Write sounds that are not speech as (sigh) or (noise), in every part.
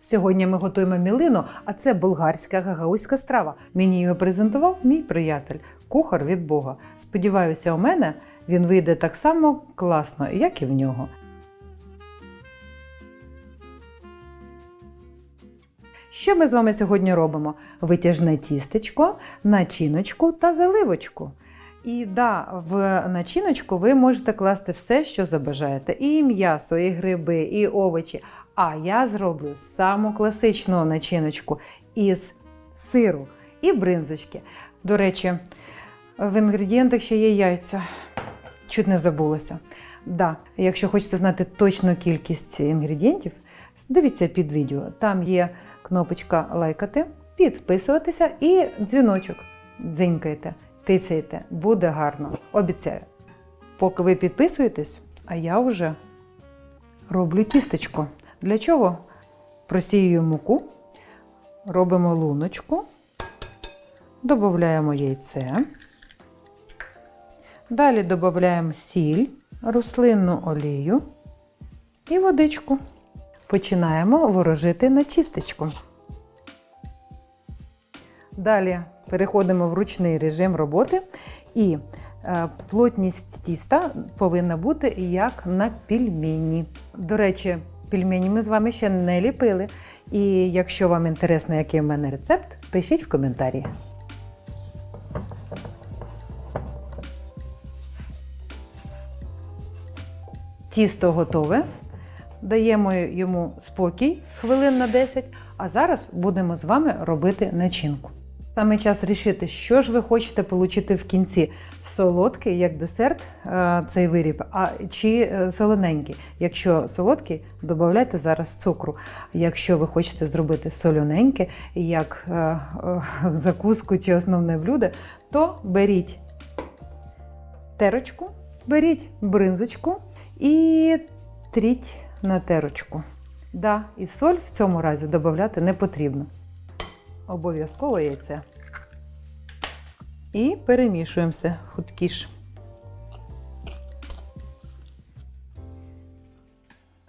Сьогодні ми готуємо мілину, а це болгарська гагаузька страва. Мені її презентував мій приятель, кухар від Бога. Сподіваюся, у мене він вийде так само класно, як і в нього. Що ми з вами сьогодні робимо? Витяжне тістечко, начиночку та заливочку. І да, в начиночку ви можете класти все, що забажаєте: і м'ясо, і гриби, і овочі. А я зроблю саму класичну начиночку із сиру і бринзочки. До речі, в інгредієнтах ще є яйця. Чуть не забулася. Да, якщо хочете знати точну кількість інгредієнтів, дивіться під відео. Там є кнопочка лайкати, підписуватися і дзвіночок. Дзинькайте, тицяйте, буде гарно. Обіцяю. Поки ви підписуєтесь, а я вже роблю тістечко. Для чого? Просіюю муку, робимо луночку, додаємо яйце. Далі додаємо сіль, рослинну олію і водичку. Починаємо ворожити на чистечку. Далі переходимо в ручний режим роботи і е, плотність тіста повинна бути як на пельмені. До речі, пельмені ми з вами ще не ліпили. І якщо вам інтересно, який в мене рецепт, пишіть в коментарі. Тісто готове. Даємо йому спокій хвилин на 10, а зараз будемо з вами робити начинку. Саме час рішити, що ж ви хочете отримати в кінці: солодкий як десерт е, цей виріб, а чи е, солоненький. Якщо солодкий, додавайте зараз цукру. Якщо ви хочете зробити солоненьке, як е, закуску чи основне блюдо, то беріть терочку, беріть бринзочку і тріть на терочку. Да, і соль в цьому разі додати не потрібно. Обов'язково яйце. І перемішуємося хуткіш.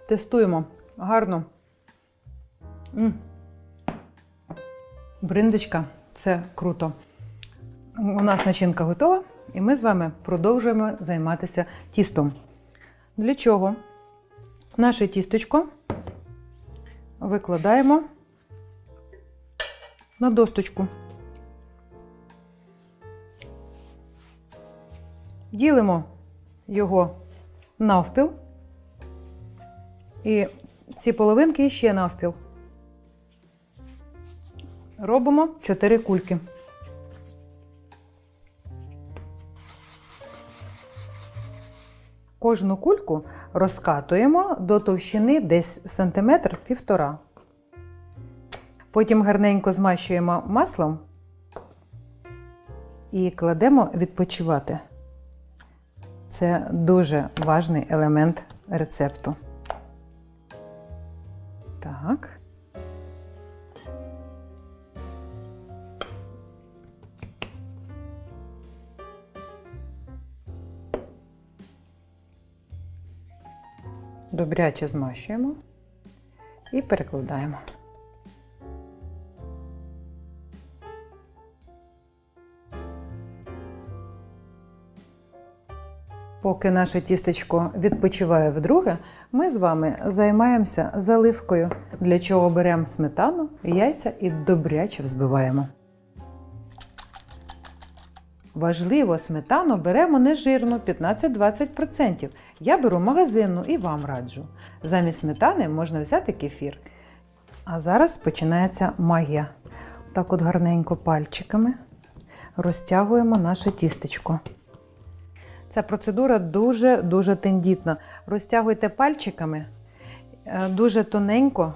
Тестуємо гарно. М. Бриндочка це круто. У нас начинка готова, і ми з вами продовжуємо займатися тістом. Для чого? Наше тісточко викладаємо на досточку. Ділимо його навпіл. І ці половинки ще навпіл. Робимо 4 кульки. Кожну кульку розкатуємо до товщини десь сантиметр півтора. Потім гарненько змащуємо маслом і кладемо відпочивати. Це дуже важний елемент рецепту. Так. Добряче змащуємо і перекладаємо. Поки наше тістечко відпочиває вдруге, ми з вами займаємося заливкою, для чого беремо сметану, яйця і добряче взбиваємо. Важливо, сметану беремо нежирну 15-20%. Я беру магазинну і вам раджу. Замість сметани можна взяти кефір. А зараз починається магія. Так от гарненько пальчиками розтягуємо наше тістечко. Ця процедура дуже-дуже тендітна. Розтягуйте пальчиками е, дуже тоненько,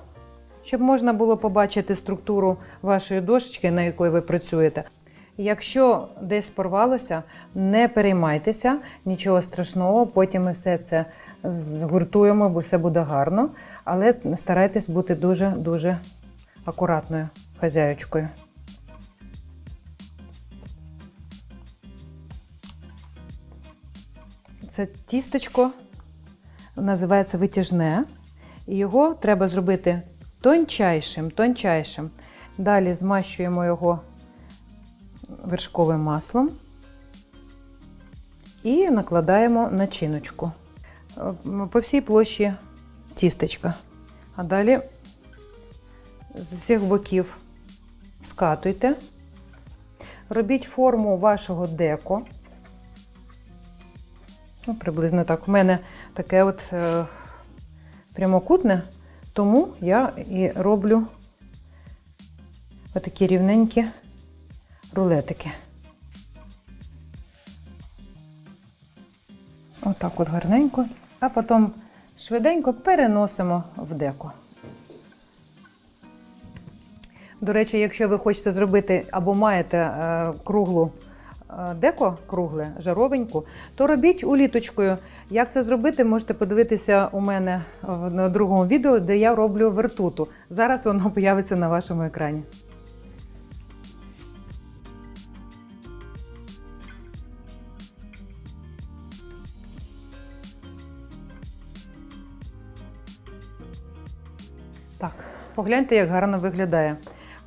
щоб можна було побачити структуру вашої дошечки, на якої ви працюєте. Якщо десь порвалося, не переймайтеся, нічого страшного, потім ми все це згуртуємо, бо все буде гарно. Але старайтесь бути дуже-дуже акуратною хазяючкою. Це тістечко називається витяжне. І його треба зробити тончайшим, тончайшим. Далі змащуємо його вершковим маслом і накладаємо начиночку по всій площі тістечка. А далі з усіх боків скатуйте. Робіть форму вашого деко. Ну, приблизно так. У мене таке от е, прямокутне, тому я і роблю отакі рівненькі рулетики. Отак от гарненько, а потім швиденько переносимо в деко. До речі, якщо ви хочете зробити або маєте е, круглу деко, кругле, жаровеньку, то робіть уліточкою. Як це зробити, можете подивитися у мене в другому відео, де я роблю вертуту. Зараз воно появиться на вашому екрані. Так, погляньте, як гарно виглядає.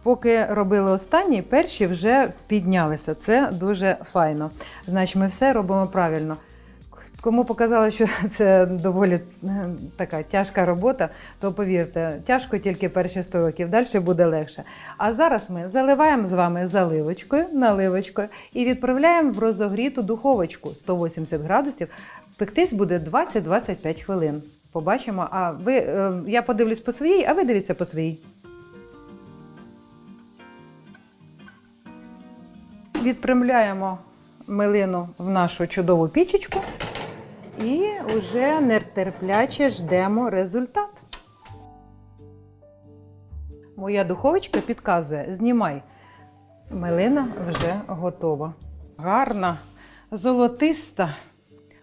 Поки робили останні, перші вже піднялися. Це дуже файно. Значить, ми все робимо правильно. Кому показала, що (laughs) це доволі е, така тяжка робота, то повірте, тяжко тільки перші 100 років, далі буде легше. А зараз ми заливаємо з вами заливочкою, наливочкою і відправляємо в розогріту духовочку 180 градусів. Пектись буде 20-25 хвилин. Побачимо. А ви, е, я подивлюсь по своїй, а ви дивіться по своїй. Відпрямляємо милину в нашу чудову пічечку і вже нетерпляче ждемо результат. Моя духовочка підказує: знімай. Милина вже готова. Гарна, золотиста.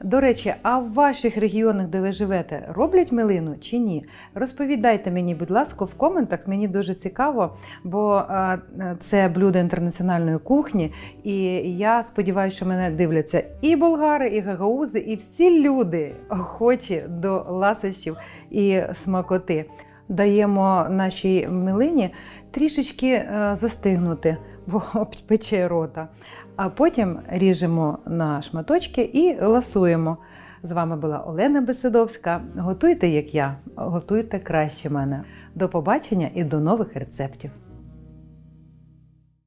До речі, а в ваших регіонах, де ви живете, роблять милину чи ні? Розповідайте мені, будь ласка, в коментах. Мені дуже цікаво, бо е, це блюдо інтернаціональної кухні, і я сподіваюся, що мене дивляться і болгари, і гагаузи, і всі люди охочі до ласощів і смакоти. Даємо нашій милині трішечки е, застигнути, бо пече рота. А потім ріжемо на шматочки і ласуємо. З вами була Олена Беседовська. Готуйте, як я, готуйте краще мене. До побачення і до нових рецептів.